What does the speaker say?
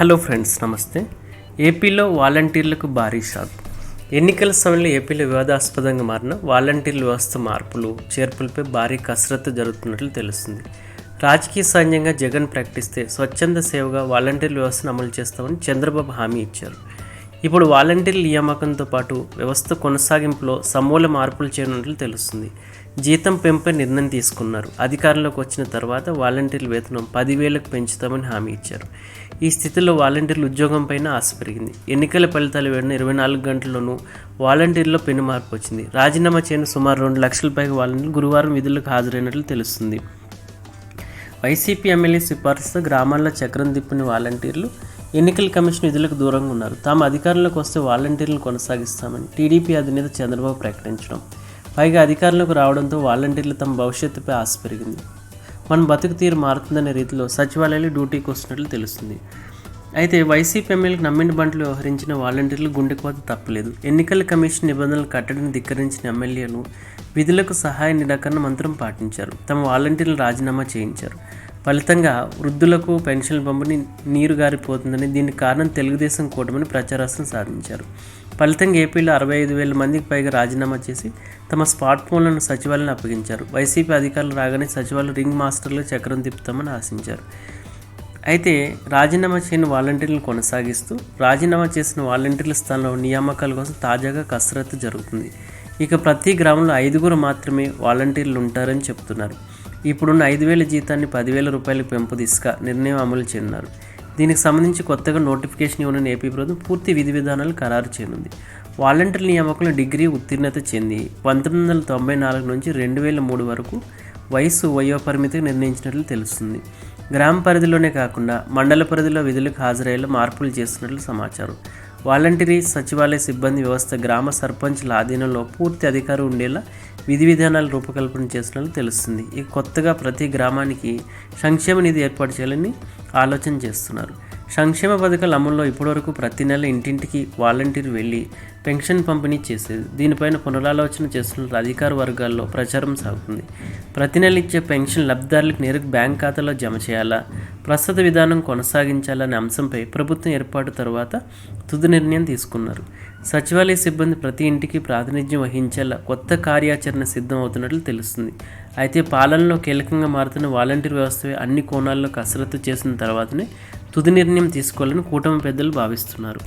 Hello friends నమస్తే. ఏపీలో వాలంటీర్లకు భారీ షాక్. ఎన్నికల సమయంలో ఏపీలో వివాదాస్పదంగా మారిన వాలంటీర్ల వ్యవస్థ మార్పులు చేర్పులపై భారీ కసరత్తు జరుగుతున్నట్లు తెలుస్తుంది. రాజకీయ సైన్యంగా జగన్ ప్రకటిస్తే స్వచ్ఛంద సేవగా వాలంటీర్ వ్యవస్థను అమలు చేస్తామని చంద్రబాబు హామీ ఇచ్చారు. ఇప్పుడు వాలంటీర్ల నియామకంతో పాటు వ్యవస్థ కొనసాగింపులో సమూల మార్పులు చేయనున్నట్లు తెలుస్తుంది. జీతం పెంపై నిర్ణయం తీసుకున్నారు. అధికారంలోకి వచ్చిన తర్వాత వాలంటీర్ల వేతనం పదివేలకు పెంచుతామని హామీ ఇచ్చారు. ఈ స్థితిలో వాలంటీర్ల ఉద్యోగం పైన ఆశ పెరిగింది. ఎన్నికల ఫలితాలు వేడిన ఇరవై నాలుగు గంటల్లోనూ వాలంటీర్లో పెను మార్పు వచ్చింది. రాజీనామా చేయని సుమారు రెండు లక్షల పైగా వాలంటీర్లు గురువారం విధులకు హాజరైనట్లు తెలుస్తుంది. వైసీపీ ఎమ్మెల్యే సిఫార్సుతో గ్రామాల్లో చక్రం తిప్పిన వాలంటీర్లు ఎన్నికల కమిషన్ విధులకు దూరంగా ఉన్నారు. తాము అధికారంలోకి వస్తే వాలంటీర్లను కొనసాగిస్తామని టీడీపీ అధినేత చంద్రబాబు ప్రకటించడం. పైగా అధికారంలోకి రావడంతో వాలంటీర్లు తమ భవిష్యత్తుపై ఆశ పెరిగింది. మన బతుకు తీరు మారుతుందనే రీతిలో సచివాలయాలు డ్యూటీకి వస్తున్నట్లు తెలుస్తుంది. అయితే వైసీపీ ఎమ్మెల్యేలకు నమ్మిన బంట్లు వ్యవహరించిన వాలంటీర్లు గుండెకోత తప్పలేదు. ఎన్నికల కమిషన్ నిబంధనలు కట్టడిని ధిక్కరించిన ఎమ్మెల్యేలు విధులకు సహాయ నిరాకరణ మంత్రం పాటించారు. తమ వాలంటీర్లు రాజీనామా చేయించారు. ఫలితంగా వృద్ధులకు పెన్షన్ పంపిణీ నీరు గారిపోతుందని దీనికి కారణం తెలుగుదేశం కూటమని ప్రచారాస్త్రం సాధించారు. ఫలితంగా ఏపీలో అరవై ఐదు వేల మందికి పైగా రాజీనామా చేసి తమ స్మార్ట్ ఫోన్లను సచివాలయం అప్పగించారు. వైసీపీ అధికారులు రాగానే సచివాలయం రింగ్ మాస్టర్లు చక్రం తిప్పుతామని ఆశించారు. అయితే రాజీనామా చేయని వాలంటీర్లను కొనసాగిస్తూ రాజీనామా చేసిన వాలంటీర్ల స్థానంలో నియామకాల కోసం తాజాగా కసరత్తు జరుగుతుంది. ఇక ప్రతి గ్రామంలో ఐదుగురు మాత్రమే వాలంటీర్లు ఉంటారని చెప్తున్నారు. ఇప్పుడున్న ఐదు వేల జీతాన్ని పదివేల రూపాయలకు పెంపు దిశగా నిర్ణయం అమలు చేయనున్నారు. దీనికి సంబంధించి కొత్తగా నోటిఫికేషన్ ఇవ్వనున్న ఏపీ ప్రభుత్వం పూర్తి విధి విధానాలు ఖరారు చేయనుంది. వాలంటీర్ నియామకంలో డిగ్రీ ఉత్తీర్ణత చెంది పంతొమ్మిది వందల తొంభై నాలుగు నుంచి రెండు వేల మూడు వరకు వయసు వయోపరిమితికి నిర్ణయించినట్లు తెలుస్తుంది. గ్రామ పరిధిలోనే కాకుండా మండల పరిధిలో విధులకు హాజరయ్యేలా మార్పులు చేస్తున్నట్లు సమాచారం. వాలంటీరీ సచివాలయ సిబ్బంది వ్యవస్థ గ్రామ సర్పంచ్ల ఆధీనంలో పూర్తి అధికారం ఉండేలా విధి విధానాలు రూపకల్పన చేస్తున్నట్లు తెలుస్తుంది. ఇక కొత్తగా ప్రతి గ్రామానికి సంక్షేమ నిధి ఏర్పాటు చేయాలని ఆలోచన చేస్తున్నారు. సంక్షేమ పథకాల అమల్లో ఇప్పటివరకు ప్రతి నెల ఇంటింటికి వాలంటీర్ వెళ్ళి పెన్షన్ పంపిణీ చేసేది. దీనిపైన పునరాలోచన చేస్తున్న అధికార వర్గాల్లో ప్రచారం సాగుతుంది. ప్రతి నెల ఇచ్చే పెన్షన్ లబ్ధిదారులకు నేరుగా బ్యాంక్ ఖాతాలో జమ చేయాలా? ప్రస్తుత విధానం కొనసాగించాలనే అంశంపై ప్రభుత్వం ఏర్పాటు తర్వాత తుది నిర్ణయం తీసుకున్నారు. సచివాలయ సిబ్బంది ప్రతి ఇంటికి ప్రాతినిధ్యం వహించేలా కొత్త కార్యాచరణ సిద్ధం అవుతున్నట్లు తెలుస్తుంది. అయితే పాలనలో కీలకంగా మారుతున్న వాలంటీర్ వ్యవస్థ అన్ని కోణాల్లో కసరత్తు చేసిన తర్వాతనే తుది నిర్ణయం తీసుకోవాలని కూటమి పెద్దలు భావిస్తున్నారు.